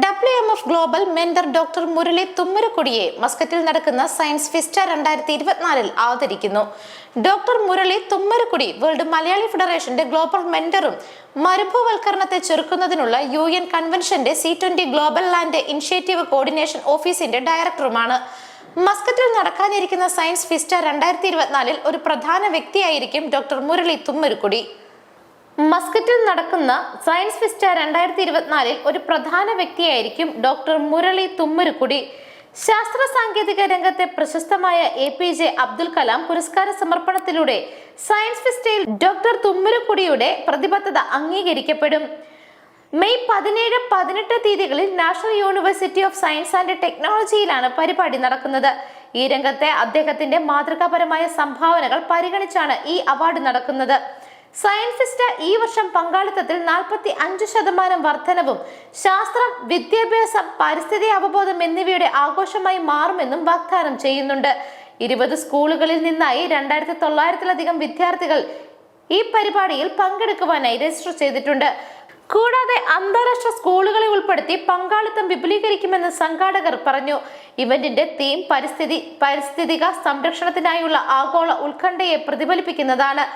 W M F global mentor doctor Murali തുമ്മരക്കൊടിയെ മസ്കറ്റിൽ നടക്കുന്ന science fest രണ്ടായിരത്തി ഇരുപത്തിനാലിൽ ആദരിക്കുന്നു. ഡോക്ടർ മുരളി തുമ്മരക്കുടി വേൾഡ് മലയാളി ഫെഡറേഷന്റെ ഗ്ലോബൽ മെന്ററും മരുഭൂവൽക്കരണത്തെ ചെറുക്കുന്നതിനുള്ള U N കൺവെൻഷന്റെ C twenty global land initiative coordination ഓഫീസിന്റെ ഡയറക്ടറുമാണ് മസ്കറ്റിൽ നടക്കാനിരിക്കുന്ന സയൻസ് ഫിസ്റ്റ രണ്ടായിരത്തി ഇരുപത്തിനാലിൽ ഒരു പ്രധാന വ്യക്തിയായിരിക്കും ഡോക്ടർ മുരളി തുമ്മരുക്കുടി. മസ്കറ്റിൽ നടക്കുന്ന സയൻസ് ഫെസ്റ്റ് രണ്ടായിരത്തി ഇരുപത്തിനാലിൽ ഒരു പ്രധാന വ്യക്തിയായിരിക്കും ഡോക്ടർ മുരളി തുമ്മരുക്കുടി. ശാസ്ത്ര സാങ്കേതിക രംഗത്തെ പ്രശസ്തമായ A P J Abdul Kalam പുരസ്കാര സമർപ്പണത്തിലൂടെ സയൻസ് ഫെസ്റ്റയിൽ ഡോക്ടർ തുമ്മരുക്കുടിയുടെ പ്രതിബദ്ധത അംഗീകരിക്കപ്പെടും. മെയ് പതിനേഴ് പതിനെട്ട് തീയതികളിൽ national university of science and ടെക്നോളജിയിലാണ് പരിപാടി നടക്കുന്നത്. ഈ രംഗത്തെ അദ്ദേഹത്തിന്റെ മാതൃകാപരമായ സംഭാവനകൾ പരിഗണിച്ചാണ് ഈ അവാർഡ് നടക്കുന്നത്. സയൻസിസ്റ്റ് ഈ വർഷം പങ്കാളിത്തത്തിൽ നാൽപ്പത്തി അഞ്ച് ശതമാനം വർധനവും ശാസ്ത്രം വിദ്യാഭ്യാസം പരിസ്ഥിതി അവബോധം എന്നിവയുടെ ആഘോഷമായി മാറുമെന്നും വാഗ്ദാനം ചെയ്യുന്നുണ്ട്. ഇരുപത് സ്കൂളുകളിൽ നിന്നായി രണ്ടായിരത്തി തൊള്ളായിരത്തിലധികം വിദ്യാർത്ഥികൾ ഈ പരിപാടിയിൽ പങ്കെടുക്കുവാനായി രജിസ്റ്റർ ചെയ്തിട്ടുണ്ട്. കൂടാതെ അന്താരാഷ്ട്ര സ്കൂളുകളെ ഉൾപ്പെടുത്തി പങ്കാളിത്തം വിപുലീകരിക്കുമെന്ന് സംഘാടകർ പറഞ്ഞു. ഇവന്റിന്റെ തീം പരിസ്ഥിതി പരിസ്ഥിതിക സംരക്ഷണത്തിനായുള്ള ആഗോള ഉത്കണ്ഠയെ പ്രതിഫലിപ്പിക്കുന്നതാണ്.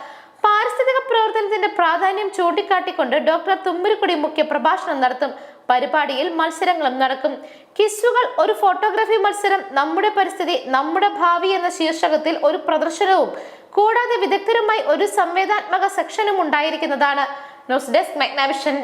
പ്രവർത്തനത്തിന്റെ പ്രാധാന്യം ചൂണ്ടിക്കാട്ടിക്കൊണ്ട് ഡോക്ടർ തുമ്പുരുക്കുടി മുഖ്യ പ്രഭാഷണം നടത്തും. പരിപാടിയിൽ മത്സരങ്ങളും നടക്കും. കിസ്സുകൾ ഒരു ഫോട്ടോഗ്രാഫി മത്സരം നമ്മുടെ പരിസ്ഥിതി നമ്മുടെ ഭാവി എന്ന ശീർഷകത്തിൽ ഒരു പ്രദർശനവും കൂടാതെ വിദഗ്ധരുമായി ഒരു സംവേദാത്മക സെക്ഷനും ഉണ്ടായിരിക്കുന്നതാണ്. News desk മെഗ്നാവിഷൻ.